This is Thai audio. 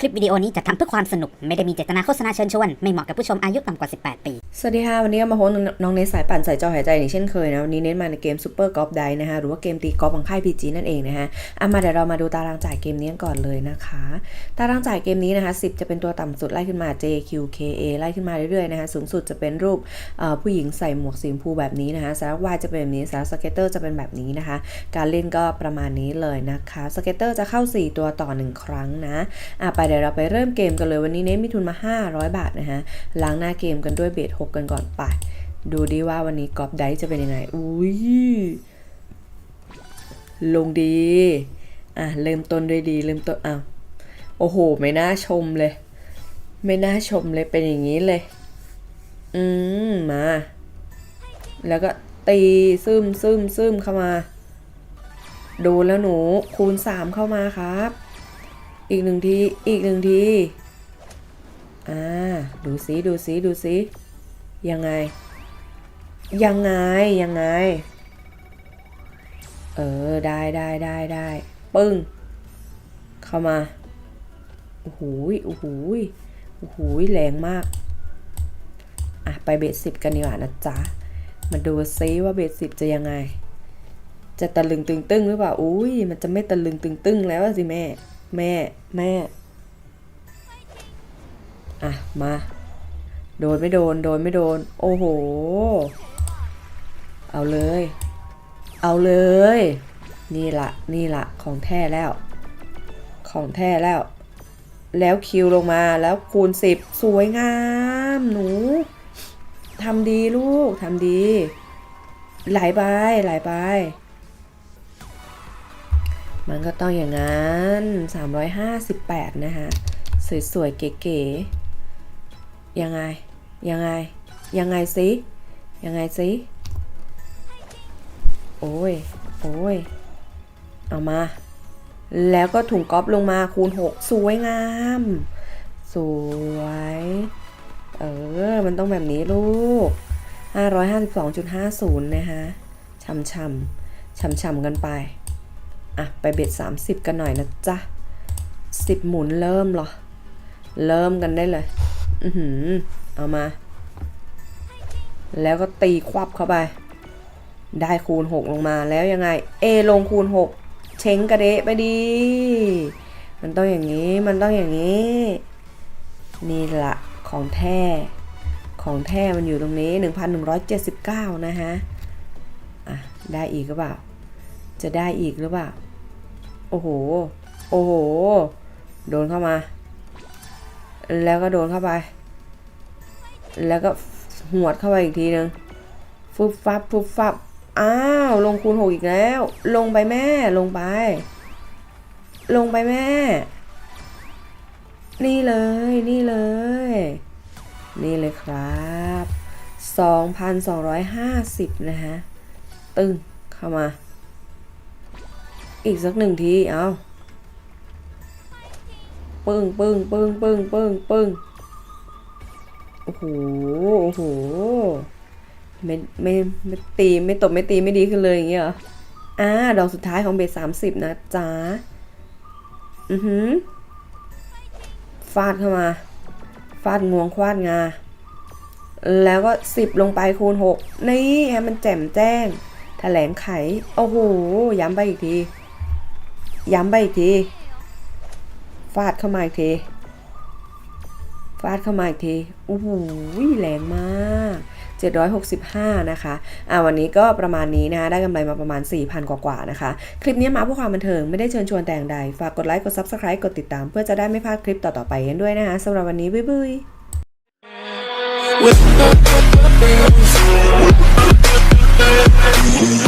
คลิปวิดีโอนี้จัดทำเพื่อความสนุก ไม่ได้มีเจตนาโฆษณาเชิญชวน ไม่เหมาะกับผู้ชมอายุต่ำกว่า 18 ปี สวัสดีค่ะ วันนี้มาพบน้องเนสสายปั่นสายจอหายใจอย่างเช่นเคยนะ วันนี้เน้นมาในเกมซูเปอร์กอล์ฟไดนะคะ หรือว่าเกมตีกอล์ฟของค่ายพีจีนั่นเองนะคะเอะมาเดี๋ยวเรามาดูตารางจ่ายเกมนี้กันก่อนเลยนะคะ ตารางจ่ายเกมนี้นะคะ10 จะเป็นตัวต่ำสุดไล่ขึ้นมา JQKA ไล่ขึ้นมาเรื่อยๆนะคะสูงสุดจะเป็นรูปผู้หญิงใส่หมวกสีชมพูแบบนี้นะคะสารวายจะเป็นแบบนี้สารสเก็ตเตอร์จะเป็นแบบนี้นะคะ การเล่นก็ประมาณนี้เลยนะคะสเก็ตเตอร์จะเข้า 4 ตัวต่อ 1 ครั้งนะอะไปเดี๋ยวเราไปเริ่มเกมกันเลยวันนี้เน้นมีทุนมา 500 บาทนะคะล้างหน้าเกมกันด้วยเบส6กันก่อนไป ดูดิว่าวันนี้กอล์ฟไดจะเป็นยังไง อุ้ยลงดี อะ เริ่มต้นด้วยดี เริ่มต้นอ้าวโอ้โห ไม่น่าชมเลย ไม่น่าชมเลยเป็นอย่างนี้เลย อืม มา แล้วก็ตีซึมซึมซึมเข้ามา ดูแล้วหนูคูณสามเข้ามาครับ อีกหนึ่งที อีกหนึ่งที อ่า ดูซิดูซิดูซิยังไง ยังไง ยังไง เออ ได้ได้ได้ได้ ปึ้ง เข้ามา โอ้โหยโอ้โหโอ้โหยแรงมาก อะ ไปเบสสิบกันดีกว่านะจ๊ะ มาดูซิว่าเบสสิบจะยังไง จะตะลึงตึงตึงหรือเปล่า อุ้ย มันจะไม่ตะลึงตึงตึงแล้วสิแม่ แม่แม่ อะ มา โดนไม่โดน โดนไม่โดน โอ้โห เอาเลย เอาเลย นี่ละนี่ละของแท้แล้ว ของแท้แล้ว แล้วคิวลงมาแล้วคูณสิบสวยงาม หนูทำดีลูกทำดี หลไปไหลไป มันก็ต้องอย่างนั้น 358 นะคะ สวยๆ เก๋ๆ ยังไง ยังไง ยังไงสิ ยังไงสิ โอ้ย โอ้ย เอามา แล้วก็ถุงก๊อปลงมาคูณ 6 สวยงาม สวย เออ มันต้องแบบนี้ลูก 552.50 นะคะช่ำช่ำช่ำช่ำๆกันไป อะไปเบ็ด 30 กันหน่อยนะจ๊ะ10 หมุนเริ่มเหรอ เริ่มกันได้เลย อือหือ เอามา แล้วก็ตีควับเข้าไป ได้คูณ 6 ลงมาแล้วยังไง A ลงคูณ 6 เช้งกระเดะไปดี มันต้องอย่างนี้ มันต้องอย่างนี้ นี่ละของแท้ของแท้มันอยู่ตรงนี้ 1,179 นะฮะ อะ ได้อีกหรือเปล่า จะได้อีกหรือเปล่า โอ้โห โอ้โห โดนเข้ามา แล้วก็โดนเข้าไป แล้วก็หวดเข้าไปอีกทีนึงฟุบฟับฟุบฟับ อ้าว ลงคูณหกอีกแล้ว ลงไปแม่ ลงไป ลงไปแม่ นี่เลย นี่เลย นี่เลยครับ 2,250 นะฮะ ตึงเข้ามา อีกสักหนึ่งที เอาปึ้งปึ้งปึ้งปึ้งปึ้งปึ้งโอ้โห โอ้โห ไม่ไม่ไม่ตีไม่ตบไม่ตีไม่ดีขึ้นเลยอย่างเงี้ยเหรออ่าดอกสุดท้ายของเบสสามสิบนะจ๊ะ อือหือ ฟาดเข้ามา ฟาดงวงควาดงา แล้วก็สิบลงไปคูณหกนี่ให้มันแจ่มแจ้ง แถลงไข โอ้โห ย้ำไปอีกที ย้ำไปอีกที ฟาดเข้ามาอีกที ฟาดเข้ามาอีกทีโอ้โหแรงมาก 765 นะคะ อ่าวันนี้ก็ประมาณนี้นะคะ ได้กำไรมาประมาณ 4,000 กว่าๆนะคะ คลิปนี้มาเพื่อความบันเทิง ไม่ได้เชิญชวนแต่อย่างใด ฝากกดไลค์ กด Subscribe กดติดตาม เพื่อจะได้ไม่พลาดคลิปต่อๆไปกันด้วยนะคะสำหรับวันนี้บ๊ายบาย with